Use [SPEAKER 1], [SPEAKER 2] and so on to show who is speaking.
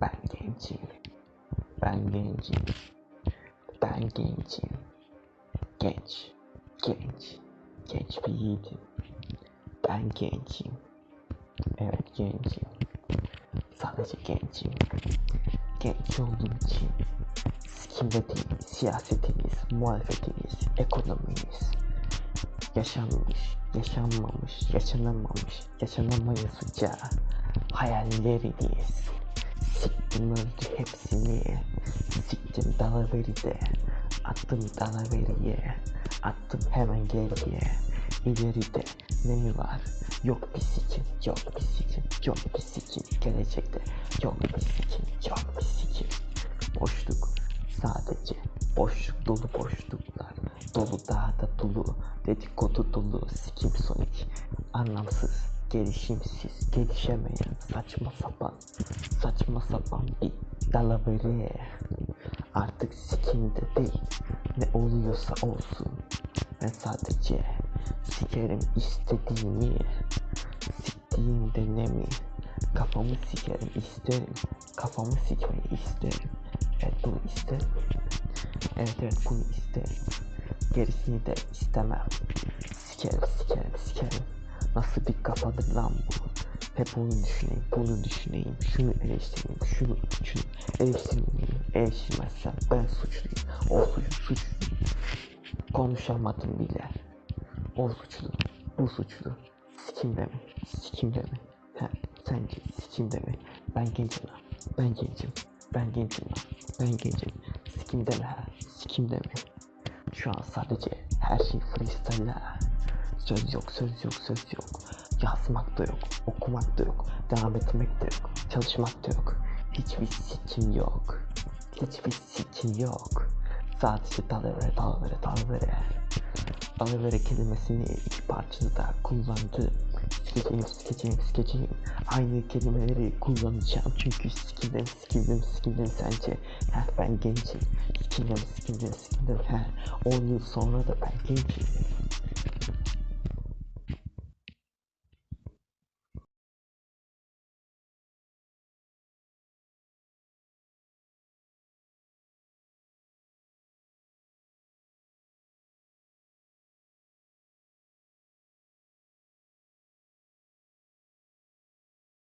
[SPEAKER 1] Ben gencim. Ben gencim. Ben gencim. Genç. Genç. Genç bir yiğidim. Ben gencim. Evet gencim. Sadece gencim. Genç olduğum için değil, siyasetimiz, muhalefetimiz, ekonomimiz yaşanmış, yaşanmamış, yaşanamamış, yaşanamayacağı hayalleriyiz. Öldü hepsini, siktim dalaveri de, attım dalaveriye, attım hemen geriye, ileride ne mi var? Yok bir sikim, yok bir sikim, yok bir sikim, gelecekte yok bir sikim, yok bir sikim. Boşluk, sadece boşluk dolu boşluklar, dolu dağda dolu, dedikodu dolu, sikim sonik, anlamsız, gelişimsiz, gelişemeyen, saçma sapan, saçma sapan bir dalaveri. Artık sikimde değil, ne oluyorsa olsun. Ben sadece sikerim istediğimi, siktiğim dönemi. Kafamı sikerim isterim, kafamı sikmeyi isterim. Evet bunu isterim. Evet evet bunu isterim. Gerisini de istemem. Sikerim sikerim sikerim. Nasıl bir kafadır lan bu? Hep onu düşüneyim, bunu düşüneyim, şunu eleştireyim, şunu, şunu eleştirmeyeyim. Eleştirmezsem ben suçluyum, o suç, suçluyum. Konuşamadım bile. O suçlu, bu suçlu. Sikimde mi? Sikimde mi? He, sence sikimde mi? Ben gencim lan. Ben gencim. Ben gencim lan. Ben gencim. Sikimde mi? Sikimde mi? Şu an sadece her şey freestyle. Söz yok, söz yok, söz yok. Yazmak da yok, okumak da yok, devam etmek de yok, çalışmak da yok. Hiçbir sikim yok. Hiçbir sikim yok. Sadece dalavere, dalavere, dalavere. Dalavere kelimesini iki parçada kullandı. Sikeceğim, sikeceğim, sikeceğim. Aynı kelimeleri kullanacağım çünkü sikildim, sikildim, sikildim sence. Heh ben gencim. Sikildim, sikildim, sikildim. Heh 10 yıl sonra da ben gencim.